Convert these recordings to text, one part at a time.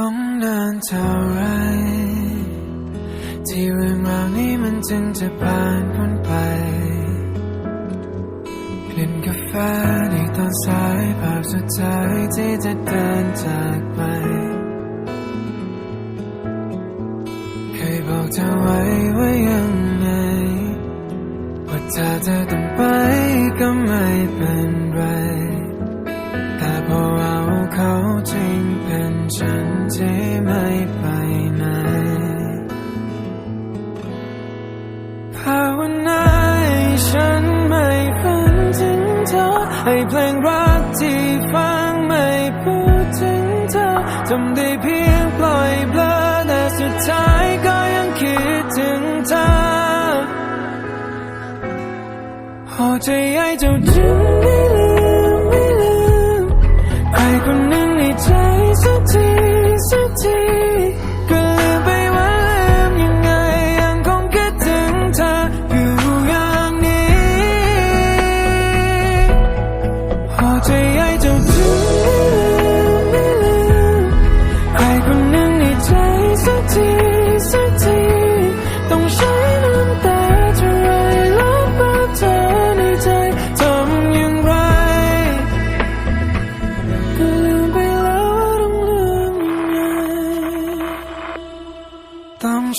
ต้องเดินเท่าไร ที่เรื่องราวนี้มันจึงจะผ่านพ้นไปกลิ่นกาแฟในตอนสายภาพสุดท้ายที่จะเดินจากไป เคยบอกเธอไว้ไว่ายังไงว่าถ้เธอต้องไปก็ไม่เป็นไร แต่พอเอาเขาทิ้งเป็นฉัน ให้เพลงรักที่ฟังไม่พูดถึงเธอทำได้เพียงปล่อยเบลอแต่สุดท้ายก็ยังคิดถึงเธอพอใจให้เจ้าถึง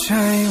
try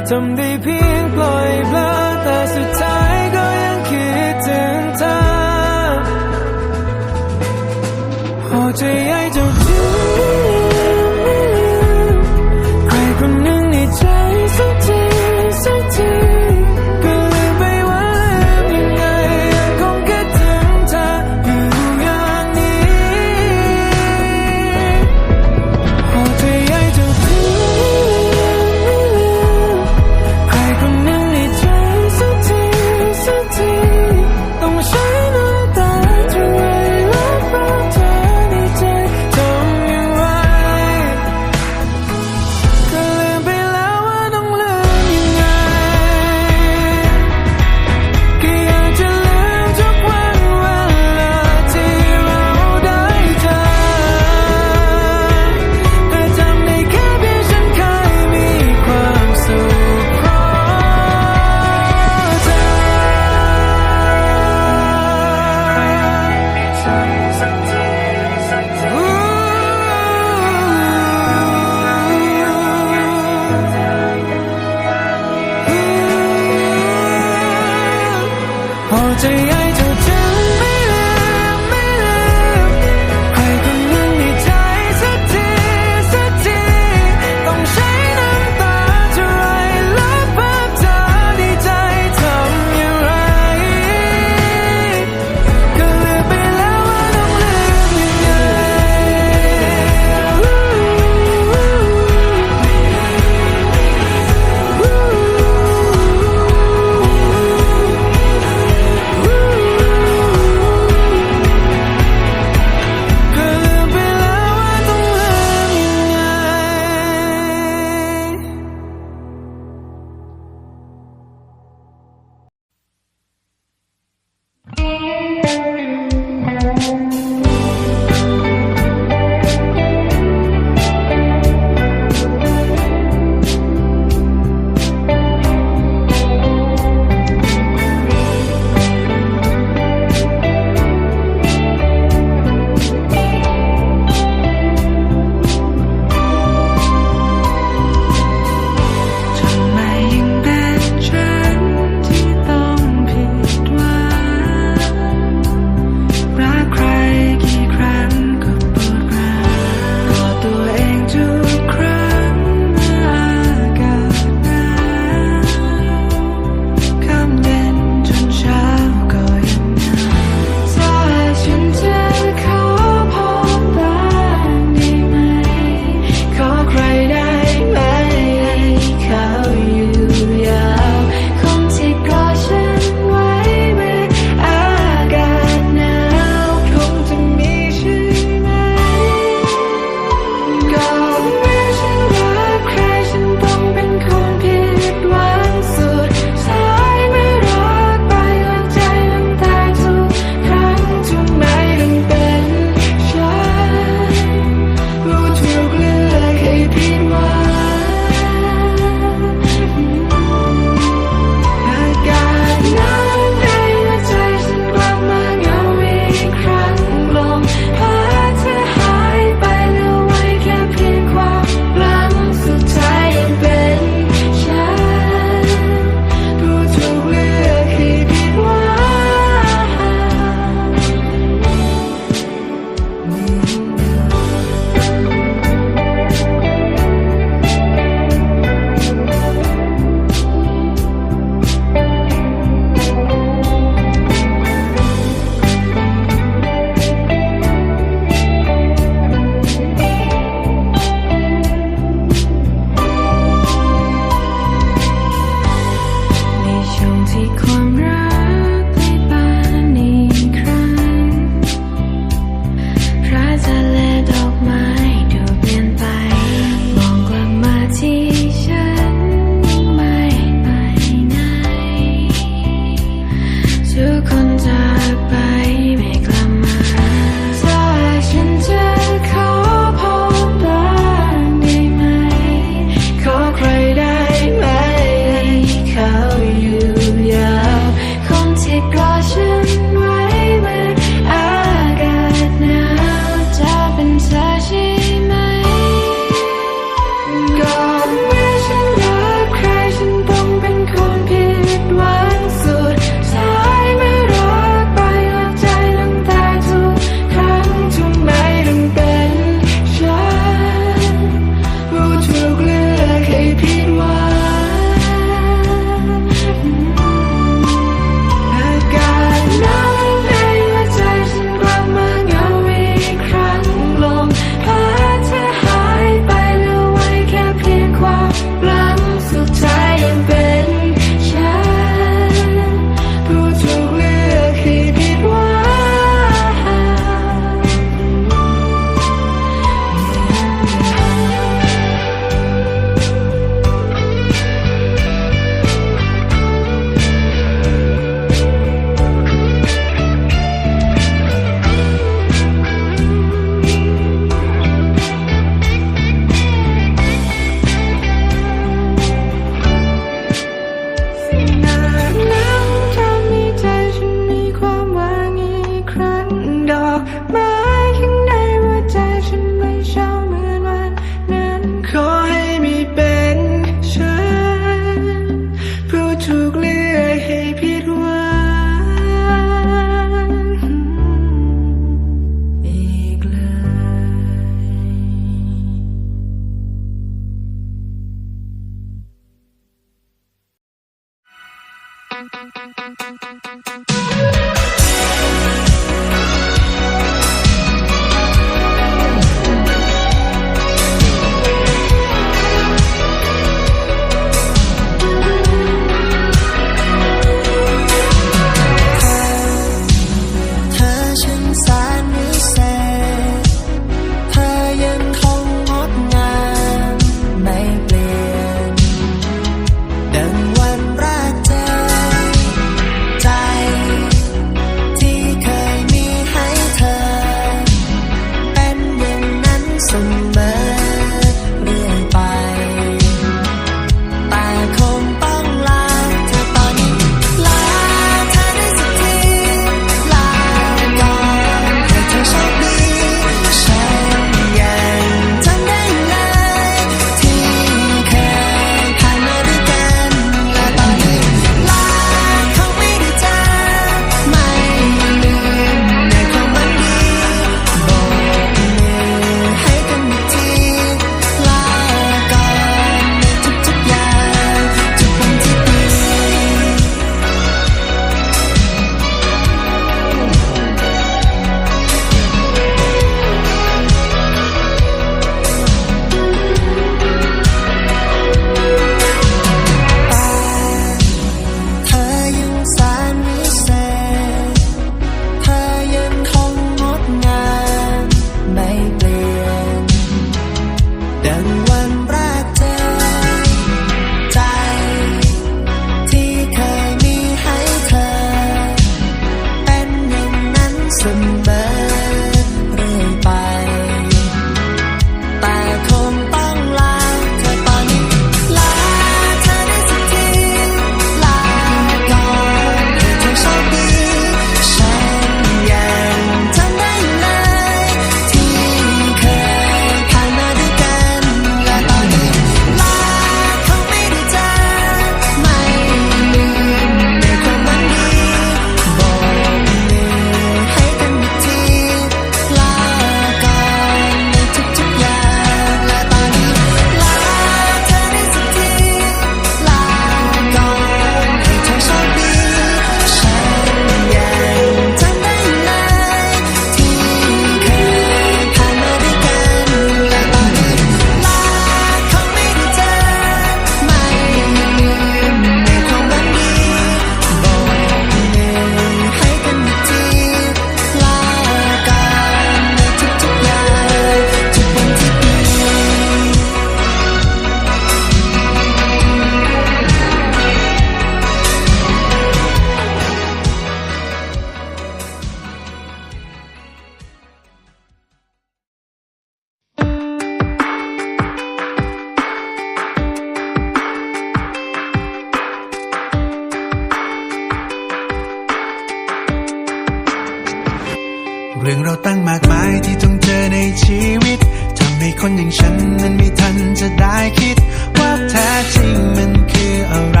คนอย่างฉันนั้นไม่ทันจะได้คิด ว่าแท้จริงมันคืออะไร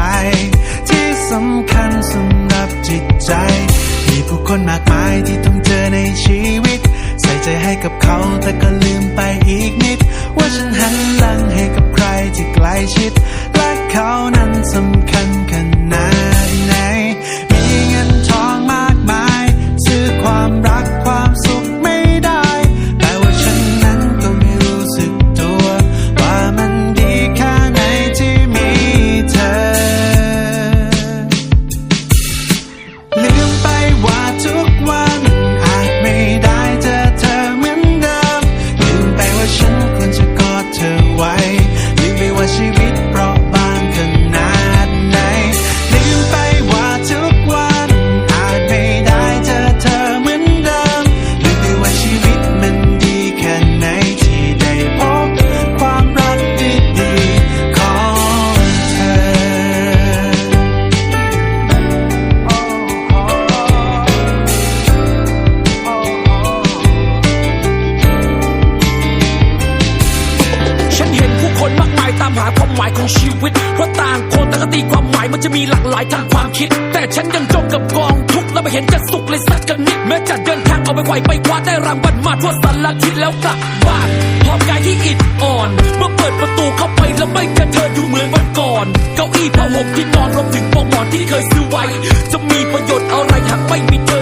ที่สำคัญสำหรับจิตใจ มีผู้คนมากมายที่ต้องเจอในชีวิต ใส่ใจให้กับเขาแต่ก็ลืมไปอีกนิด ว่าฉันหันหลังให้กับใครที่ใกล้ชิด และเขานั้นสำคัญขนาดไหนมีเงินท คิด แต่ฉันยังจมกับกองทุกข์แล้วไม่เห็นจะสุขเลยสักกันนิดแม้จะเดินทางเอาไปไหวไปคว้าได้รางวัลมาทั่วสารทิศแล้วกลับบ้านพร้อมกายที่อิดอ่อน เมื่อเปิดประตูเข้าไปแล้วไม่เจอเธออยู่เหมือนวันก่อน เก้าอี้ผ้าห่มที่นอนรวมถึงปลอกหมอนที่เคยซื้อไว้ จะมีประโยชน์อะไรหากไม่มีเธอ